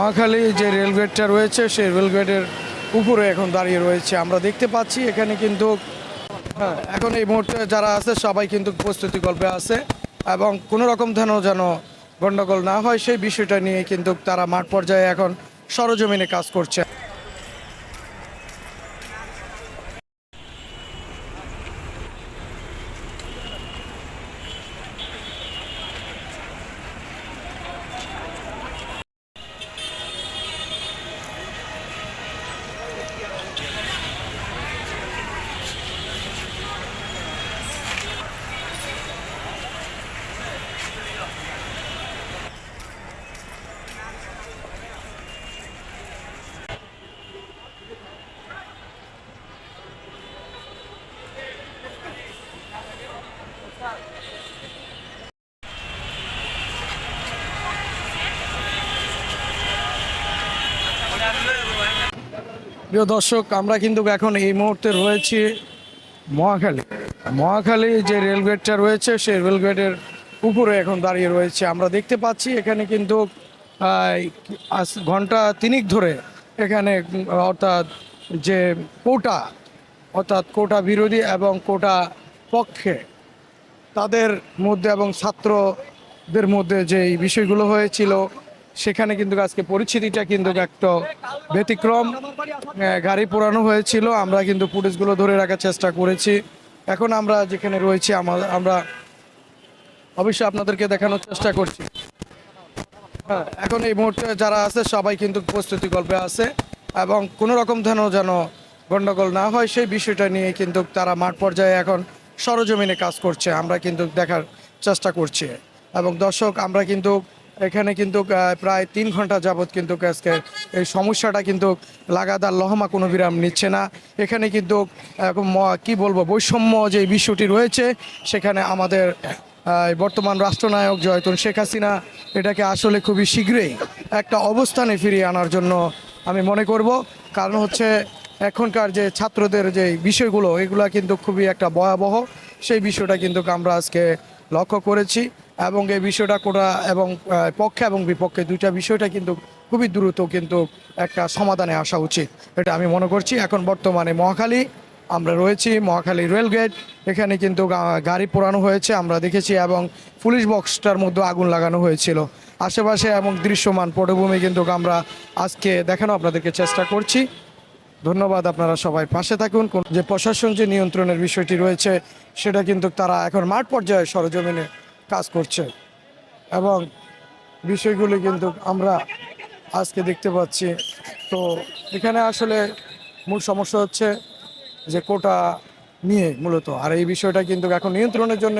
মহাখালী যে রেলগেটটা রয়েছে সেই রেলগেটের উপরে এখন দাঁড়িয়ে রয়েছে। আমরা দেখতে পাচ্ছি এখানে কিন্তু হ্যাঁ, এখন এই মুহূর্তে যারা আছে সবাই কিন্তু প্রস্তুতি গল্পে আছে এবং কোনো রকম যেন যেন গণ্ডগোল না হয় সেই বিষয়টা নিয়ে কিন্তু তারা মাঠ পর্যায়ে এখন সরজমিনে কাজ করছে। প্রিয় দর্শক, আমরা কিন্তু এখন এই মুহূর্তে রয়েছি মহাখালী। মহাখালী যে রেলগেটটা রয়েছে, সেই রেলগেটের উপরে এখন দাঁড়িয়ে রয়েছে। আমরা দেখতে পাচ্ছি এখানে কিন্তু ঘণ্টা তিনিক ধরে এখানে, অর্থাৎ যে কোটা, অর্থাৎ কোটা বিরোধী এবং কোটা পক্ষে তাদের মধ্যে এবং ছাত্রদের মধ্যে যে বিষয়গুলো হয়েছিল সেখানে কিন্তু আজকে পরিস্থিতিটা কিন্তু একটা ব্যতিক্রম গাড়ি পোড়ানো হয়েছিল। আমরা কিন্তু ফুটেজগুলো ধরে রাখার চেষ্টা করেছি। এখন আমরা যেখানে রয়েছি, আমা- আমরা অবশ্যই আপনাদেরকে দেখানোর চেষ্টা করছি। হ্যাঁ এখন এই মুহূর্তে যারা আছে, সবাই কিন্তু প্রস্তুতি গল্পে আছে এবং কোনো রকম যেন যেন গণ্ডগোল না হয়, সেই বিষয়টা নিয়ে কিন্তু তারা মাঠ পর্যায়ে এখন সরজমিনে কাজ করছে। আমরা কিন্তু দেখার চেষ্টা করছি। এবং দর্শক, আমরা কিন্তু এখানে কিন্তু প্রায় তিন ঘণ্টা যাবৎ কিন্তু আজকে এই সমস্যাটা কিন্তু লাগাতার লহমা কোনো বিরাম নিচ্ছে না। এখানে কিন্তু কি বলব, বৈষম্য যে বিষয়টি রয়েছে, সেখানে আমাদের বর্তমান রাষ্ট্রনায়ক জয়তুন শেখ হাসিনা এটাকে আসলে খুবই শীঘ্রই একটা অবস্থানে ফিরিয়ে আনার জন্য আমি মনে করব। কারণ হচ্ছে, এখনকার যে ছাত্রদের যে বিষয়গুলো, এগুলো কিন্তু খুবই একটা ভয়াবহ। সেই বিষয়টা কিন্তু আমরা আজকে লক্ষ্য করেছি। এবং এই বিষয়টা কোটা এবং পক্ষে এবং বিপক্ষে দুইটা বিষয়টা কিন্তু খুবই দ্রুত কিন্তু একটা সমাধানে আসা উচিত। এটা আমি মনে করছি। এখন বর্তমানে মহাখালী, আমরা রয়েছি মহাখালী রেলগেট। এখানে কিন্তু গাড়ি পোড়ানো হয়েছে, আমরা দেখেছি, এবং পুলিশ বক্সটার মধ্যে আগুন লাগানো হয়েছিল। আশেপাশে এবং দৃশ্যমান পটভূমি কিন্তু আমরা আজকে দেখানো আপনাদেরকে চেষ্টা করছি। ধন্যবাদ আপনারা সবাই পাশে থাকুন। কোন- যে প্রশাসন যে নিয়ন্ত্রণের বিষয়টি রয়েছে, সেটা কিন্তু তারা এখন মাঠ পর্যায়ে সরজমিনে কাজ করছে। এবং বিষয়গুলি কিন্তু আমরা আজকে দেখতে পাচ্ছি। তো এখানে আসলে মূল সমস্যা হচ্ছে যে কোটা নিয়ে মূলত। আর এই বিষয়টা কিন্তু এখন নিয়ন্ত্রণের জন্য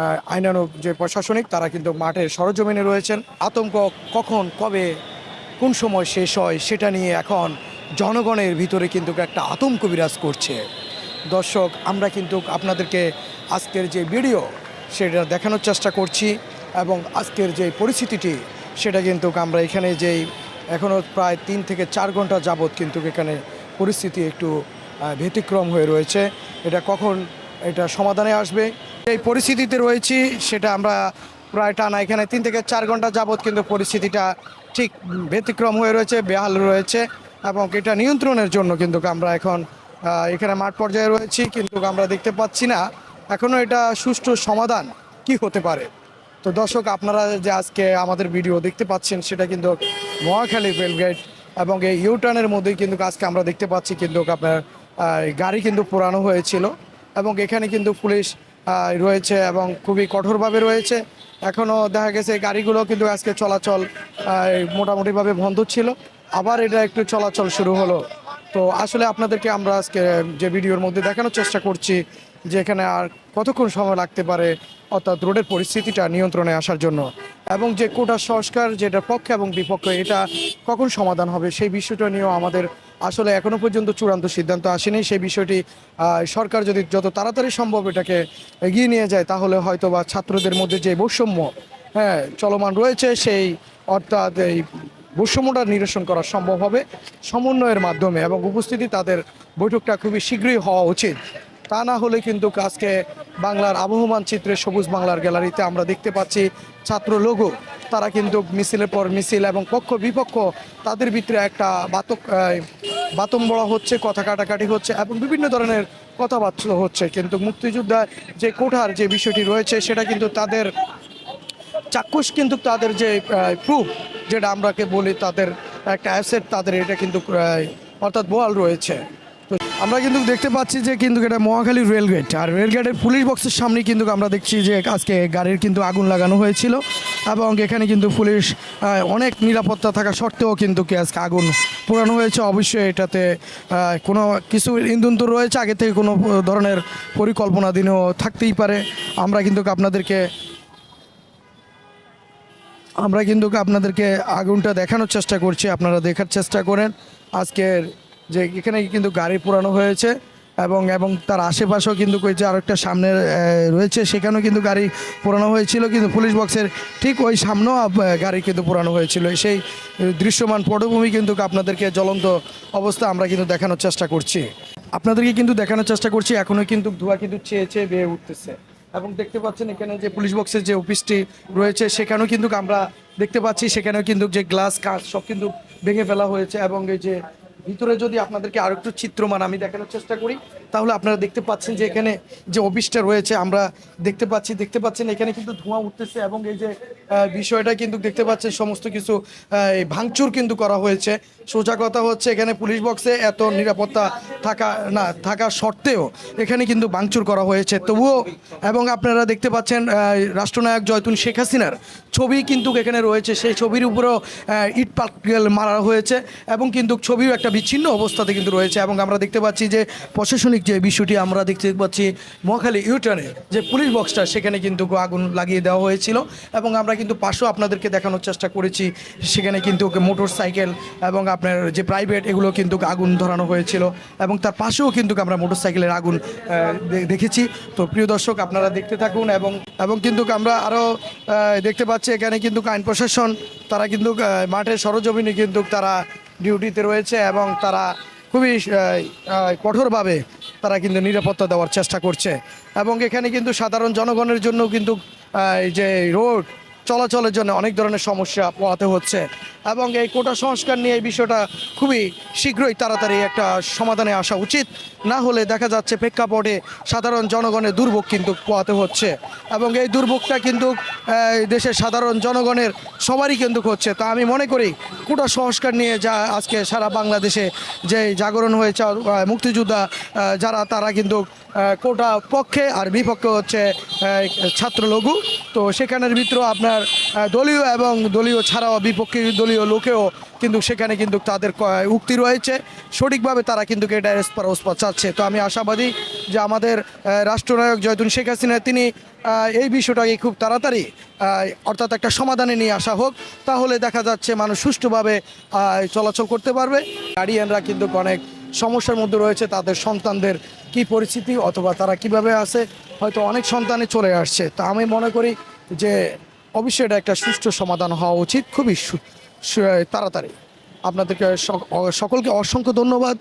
আহ, আইনানুগ যে প্রশাসনিক তারা কিন্তু মাঠের সরজমিনে রয়েছেন। আতঙ্ক কখন কবে কোন সময় শেষ হয় সেটা নিয়ে এখন জনগণের ভিতরে কিন্তু একটা আতঙ্ক বিরাজ করছে। দর্শক আমরা কিন্তু আপনাদেরকে আজকের যে ভিডিও সেটা দেখানোর চেষ্টা করছি এবং আজকের যে পরিস্থিতিটি, সেটা কিন্তু আমরা এখানে যেই এখনও প্রায় তিন থেকে চার ঘণ্টা যাবৎ কিন্তু এখানে পরিস্থিতি একটু ব্যতিক্রম হয়ে রয়েছে। এটা কখন এটা সমাধানে আসবে? এই পরিস্থিতিতে রয়েছি, সেটা আমরা প্রায় টানা এখানে তিন থেকে চার ঘণ্টা যাবৎ কিন্তু পরিস্থিতিটা ঠিক ব্যতিক্রম হয়ে রয়েছে, বেহাল রয়েছে এবং এটা নিয়ন্ত্রণের জন্য কিন্তু আমরা এখন এখানে মাঠ পর্যায়ে রয়েছি। কিন্তু আমরা দেখতে পাচ্ছি না এখনও এটা সুষ্ঠু সমাধান কি হতে পারে? তো দর্শক, আপনারা যে আজকে আমাদের ভিডিও দেখতে পাচ্ছেন, সেটা কিন্তু মহাখালী রেলগেট এবং এই ইউটার্নের মধ্যেই কিন্তু আজকে আমরা দেখতে পাচ্ছি কিন্তু আপনার গাড়ি কিন্তু পোড়ানো হয়েছিল এবং এখানে কিন্তু পুলিশ রয়েছে এবং খুবই কঠোরভাবে রয়েছে। এখনও দেখা গেছে গাড়িগুলো কিন্তু আজকে চলাচল মোটামুটিভাবে বন্ধ ছিল। আবার এটা একটু চলাচল শুরু হলো। তো আসলে আপনাদেরকে আমরা আজকে যে ভিডিওর মধ্যে দেখানোর চেষ্টা করছি যে এখানে আর কতক্ষণ সময় লাগতে পারে, অর্থাৎ রোডের পরিস্থিতিটা নিয়ন্ত্রণে আসার জন্য এবং যে কোটা সংস্কার যেটা পক্ষে এবং বিপক্ষে, এটা কখন সমাধান হবে সেই বিষয়টা নিয়েও আমাদের আসলে এখনও পর্যন্ত চূড়ান্ত সিদ্ধান্ত আসেনি। সেই বিষয়টি সরকার যদি যত তাড়াতাড়ি সম্ভব এটাকে এগিয়ে নিয়ে যায়, তাহলে হয়তো বা ছাত্রদের মধ্যে যে বৈষম্য হ্যাঁ চলমান রয়েছে সেই, অর্থাৎ এই বৈষম্যটা নিরসন করা সম্ভব হবে সমন্বয়ের মাধ্যমে এবং উপস্থিতি তাদের বৈঠকটা খুবই শীঘ্রই হওয়া উচিত। তা না হলে কিন্তু আজকে বাংলার আবহমান চিত্রে সবুজ বাংলার গ্যালারিতে আমরা দেখতে পাচ্ছি ছাত্র লোগো। তারা কিন্তু মিছিলের পর মিছিল এবং পক্ষ বিপক্ষ তাদের ভিতরে একটা বাতক বাতম বড়া হচ্ছে, কথা কাটাকাটি হচ্ছে এবং বিভিন্ন ধরনের কথাবার্তা হচ্ছে। কিন্তু মুক্তিযোদ্ধা যে কোঠার যে বিষয়টি রয়েছে, সেটা কিন্তু তাদের চাক্ষুষ কিন্তু তাদের যে প্রুফ যেটা আমরাকে বলি তাদের একটা অ্যাসেট তাদের এটা কিন্তু অর্থাৎ বল রয়েছে। তো আমরা কিন্তু দেখতে পাচ্ছি যে কিন্তু এটা মহাখালী রেলগেট, আর রেলগেটের পুলিশ বক্সের সামনে কিন্তু আমরা দেখছি যে আজকে গাড়ির কিন্তু আগুন লাগানো হয়েছিল, এবং এখানে কিন্তু পুলিশ অনেক নিরাপত্তা থাকা সত্ত্বেও কিন্তু কি আজকে আগুন পোড়ানো হয়েছে। অবশ্যই এটাতে কোনো কিছু ইন্ধন তো রয়েছে, আগে থেকে কোনো ধরনের পরিকল্পনা দিনেও থাকতেই পারে। আমরা কিন্তু আপনাদেরকে আমরা কিন্তু আপনাদেরকে আগুনটা দেখানোর চেষ্টা করছি, আপনারা দেখার চেষ্টা করেন। আজকের যে এখানে কিন্তু গাড়ি পোড়ানো হয়েছে এবং এবং তার আশেপাশেও কিন্তু যে আরেকটা সামনে রয়েছে, সেখানেও কিন্তু গাড়ি পোড়ানো হয়েছিল, কিন্তু পুলিশ বক্সের ঠিক ওই সামনেও গাড়ি কিন্তু পোড়ানো হয়েছিল। সেই দৃশ্যমান পটভূমি কিন্তু আপনাদেরকে জ্বলন্ত অবস্থা আমরা কিন্তু দেখানোর চেষ্টা করছি। আপনাদেরকে কিন্তু দেখানোর চেষ্টা করছি এখনও কিন্তু ধোঁয়া কিন্তু চেয়ে চেয়ে বেয়ে উঠতেছে। এবং দেখতে পাচ্ছেন এখানে যে পুলিশ বক্সের যে অফিসটি রয়েছে, সেখানেও কিন্তু আমরা দেখতে পাচ্ছি, সেখানেও কিন্তু যে গ্লাস কাঁচ সব কিন্তু ভেঙে ফেলা হয়েছে এবং এই যে ভিতরে যদি আপনাদেরকে আরেকটু চিত্রমান আমি দেখানোর চেষ্টা করি। তাহলে আপনারা দেখতে পাচ্ছেন যে এখানে যে অফিসটা রয়েছে, আমরা দেখতে পাচ্ছি, দেখতে পাচ্ছেন এখানে কিন্তু ধোঁয়া উঠতেছে এবং এই যে বিষয়টা কিন্তু দেখতে পাচ্ছেন সমস্ত কিছু ভাঙচুর কিন্তু করা হয়েছে। সোজা কথা হচ্ছে এখানে পুলিশ বক্সে এত নিরাপত্তা থাকা, না, থাকা সত্ত্বেও এখানে কিন্তু ভাঙচুর করা হয়েছে। তবুও এবং আপনারা দেখতে পাচ্ছেন রাষ্ট্রনায়ক জয়তুন শেখ হাসিনার ছবি কিন্তু এখানে রয়েছে। সেই ছবির উপরেও ইট পাটকেল মারা হয়েছে এবং কিন্তু ছবিও একটা বিচ্ছিন্ন অবস্থাতে কিন্তু রয়েছে এবং আমরা দেখতে পাচ্ছি যে প্রশাসনিক যে বিষয়টি আমরা দেখতে পাচ্ছি মহাখালী ইউটার্নে যে পুলিশ বক্সটা সেখানে কিন্তু আগুন লাগিয়ে দেওয়া হয়েছিল এবং আমরা কিন্তু পাশেও আপনাদেরকে দেখানোর চেষ্টা করেছি, সেখানে কিন্তু মোটর সাইকেল এবং আপনার যে প্রাইভেট এগুলো কিন্তু আগুন ধরানো হয়েছিল এবং তার পাশেও কিন্তু আমরা মোটর সাইকেলের আগুন দেখেছি। তো প্রিয় দর্শক, আপনারা দেখতে থাকুন এবং এবং কিন্তু আমরা আরও দেখতে পাচ্ছি এখানে কিন্তু আইন প্রশাসন, তারা কিন্তু মাঠের সরজমিনে কিন্তু তারা ডিউটিতে রয়েছে এবং তারা খুবই কঠোরভাবে তারা কিন্তু নিরাপত্তা দেওয়ার চেষ্টা করছে। এবং এখানে কিন্তু সাধারণ জনগণের জন্য কিন্তু যে রোড চলাচলের জন্য অনেক ধরনের সমস্যা পোহাতে হচ্ছে এবং এই কোটা সংস্কার নিয়ে এই বিষয়টা খুবই শীঘ্রই তাড়াতাড়ি একটা সমাধানে আসা উচিত। না হলে দেখা যাচ্ছে প্রেক্ষাপটে সাধারণ জনগণের দুর্ভোগ কিন্তু পোহাতে হচ্ছে এবং এই দুর্ভোগটা কিন্তু দেশের সাধারণ জনগণের সবারই কিন্তু হচ্ছে। তা আমি মনে করি কোটা সংস্কার নিয়ে যা আজকে সারা বাংলাদেশে যে জাগরণ হয়েছে মুক্তিযোদ্ধা যারা, তারা কিন্তু কোটা পক্ষে আর বিপক্ষে হচ্ছে আহ, ছাত্র লঘু। তো সেখানের ভিতরেও আপনার দলীয় এবং দলীয় ছাড়াও বিপক্ষে দলীয় লোকেও কিন্তু সেখানে কিন্তু তাদের উক্তি রয়েছে। সঠিকভাবে তারা কিন্তু এটা এসপার চাচ্ছে। তো আমি আশাবাদী যে আমাদের রাষ্ট্রনায়ক জয়তুন শেখ হাসিনা তিনি এই বিষয়টাকে খুব তাড়াতাড়ি অর্থাৎ একটা সমাধানে নিয়ে আসা হোক। তাহলে দেখা যাচ্ছে মানুষ সুষ্ঠুভাবে চলাচল করতে পারবে। গার্ডিয়ানরা কিন্তু অনেক সমস্যার মধ্যে রয়েছে, তাদের সন্তানদের কি পরিস্থিতি অথবা তারা কীভাবে আছে, হয়তো অনেক সন্তানে চলে আসছে। তা আমি মনে করি যে অবশ্যই এটা একটা সুষ্ঠু সমাধান হওয়া উচিত। খুবই তাড়াতাড়ি। আপনাদেরকে সকলকে অসংখ্য ধন্যবাদ।